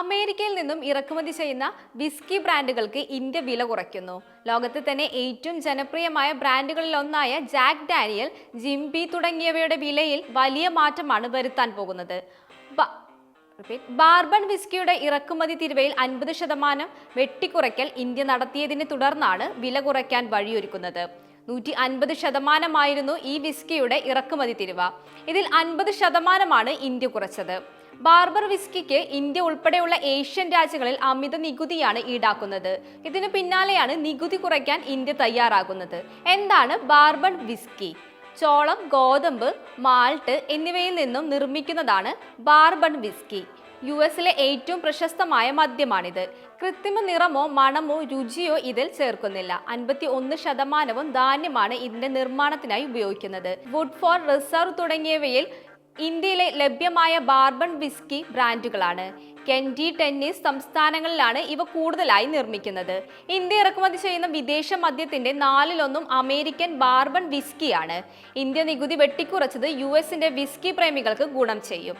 അമേരിക്കയിൽ നിന്നും ഇറക്കുമതി ചെയ്യുന്ന വിസ്കി ബ്രാൻഡുകൾക്ക് ഇന്ത്യ വില കുറയ്ക്കുന്നു. ലോകത്ത് തന്നെ ഏറ്റവും ജനപ്രിയമായ ബ്രാൻഡുകളിൽ ഒന്നായ ജാക്ക് ഡാനിയൽ ജിംബി തുടങ്ങിയവയുടെ വിലയിൽ വലിയ മാറ്റമാണ് വരുത്താൻ പോകുന്നത്. ബാർബൺ വിസ്കിയുടെ ഇറക്കുമതി തിരുവയിൽ അൻപത് ശതമാനം വെട്ടിക്കുറയ്ക്കൽ ഇന്ത്യ നടത്തിയതിനെ തുടർന്നാണ് വില കുറയ്ക്കാൻ വഴിയൊരുക്കുന്നത്. നൂറ്റി അൻപത് ശതമാനമായിരുന്നു ഈ വിസ്കിയുടെ ഇറക്കുമതി തിരുവ. ഇതിൽ അൻപത് ശതമാനമാണ് ഇന്ത്യ കുറച്ചത്. ബാർബർ വിസ്കിക്ക് ഇന്ത്യ ഉൾപ്പെടെയുള്ള ഏഷ്യൻ രാജ്യങ്ങളിൽ അമിത നികുതിയാണ് ഈടാക്കുന്നത്. ഇതിനു പിന്നാലെയാണ് നികുതി കുറയ്ക്കാൻ ഇന്ത്യ തയ്യാറാകുന്നത്. എന്താണ് ബാർബൺ വിസ്കി? ചോളം ഗോതമ്പ് മാൾട്ട് എന്നിവയിൽ നിന്നും നിർമ്മിക്കുന്നതാണ് ബാർബൺ വിസ്കി. യു എസിലെ ഏറ്റവും പ്രശസ്തമായ മദ്യമാണിത്. കൃത്രിമ നിറമോ മണമോ രുചിയോ ഇതിൽ ചേർക്കുന്നില്ല. അൻപത്തി ഒന്ന് ശതമാനവും ധാന്യമാണ് ഇതിന്റെ നിർമ്മാണത്തിനായി ഉപയോഗിക്കുന്നത്. വുഡ് ഫോർ റിസർവ് തുടങ്ങിയവയിൽ ഇന്ത്യയിലെ ലഭ്യമായ ബാർബൺ വിസ്കി ബ്രാൻഡുകളാണ്. കെൻഡി ടെന്നീസ് സംസ്ഥാനങ്ങളിലാണ് ഇവ കൂടുതലായി നിർമ്മിക്കുന്നത്. ഇന്ത്യ ഇറക്കുമതി ചെയ്യുന്ന വിദേശ മദ്യത്തിന്റെ നാലിലൊന്നും അമേരിക്കൻ ബാർബൺ വിസ്കിയാണ്. ഇന്ത്യ നികുതി വെട്ടിക്കുറച്ചത് യു എസിന്റെ വിസ്കി പ്രേമികൾക്ക് ഗുണം ചെയ്യും.